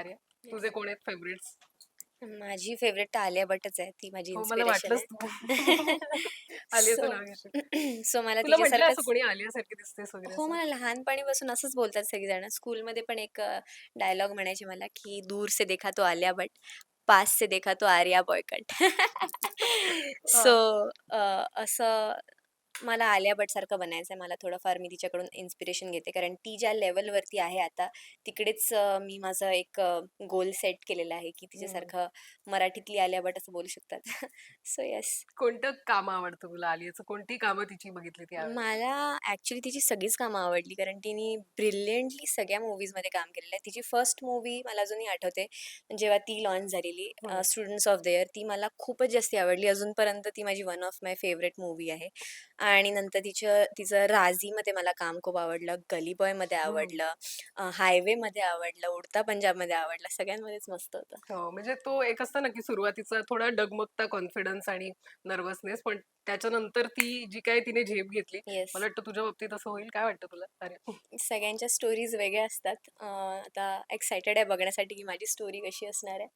आर्या तुझे कोण आहेत फेवरेट्स माझी फेवरेट आलिया भट्टच आहे. ती माझी हो मला इन्स्पिरेशन वाटलंच तू. आलियाचं So- नाव घेशील. आहे सो मला तुला म्हटलं असं तिच्यासारखंच कोणी आलियासारखी दिसतेस वगैरे हो असं? मला लहानपणीपासून असंच बोलतात सगळेजण. स्कूलमध्ये पण एक डायलॉग म्हणायचे मला की दूर से देखा तो आलिया भट्ट पास से देखा तो आर्या बॉयकट सो असं मला आलिया भट सारखं बनायचं आहे मला थोडंफार मी तिच्याकडून इन्स्पिरेशन घेते. कारण ती ज्या लेवलवरती आहे आता तिकडेच मी माझं एक गोल सेट केलेला आहे की तिच्यासारखं मराठीतली आलिया भट असं बोलू शकतात. सो येस कोणतं काम आवडतं तुला आलियाचं? कोणती कामं तिची बघितली ती? मला ऍक्च्युली तिची सगळीच कामं आवडली. कारण तिने ब्रिलियंटली सगळ्या movies मध्ये काम केलेलं आहे. तिची फर्स्ट मूवी मला अजूनही आठवते. जेव्हा ती लॉन्च झालेली. स्टुडंट्स ऑफ द इयर ती मला खूपच जास्ती आवडली. अजूनपर्यंत ती माझी one of my favourite movie आहे. आणि नंतर तिचं तिचं राझीमध्ये मला काम खूप आवडलं गली बॉयमध्ये हम्म. आवडलं हायवेमध्ये आवडलं उडता पंजाबमध्ये आवडलं सगळ्यांमध्येच मस्त होतं. हो म्हणजे तो एक असतं ना की सुरुवातीचा थोडा डगमगता कॉन्फिडन्स आणि नर्वसनेस पण त्याच्यानंतर ती जी काही तिने झेप घेतली येस मला वाटतं तुझ्या बाबतीत असं होईल काय वाटतं तुला? अरे सगळ्यांच्या स्टोरीज वेगळ्या असतात. अं, आता एक्सायटेड आहे बघण्यासाठी की माझी स्टोरी कशी असणार आहे.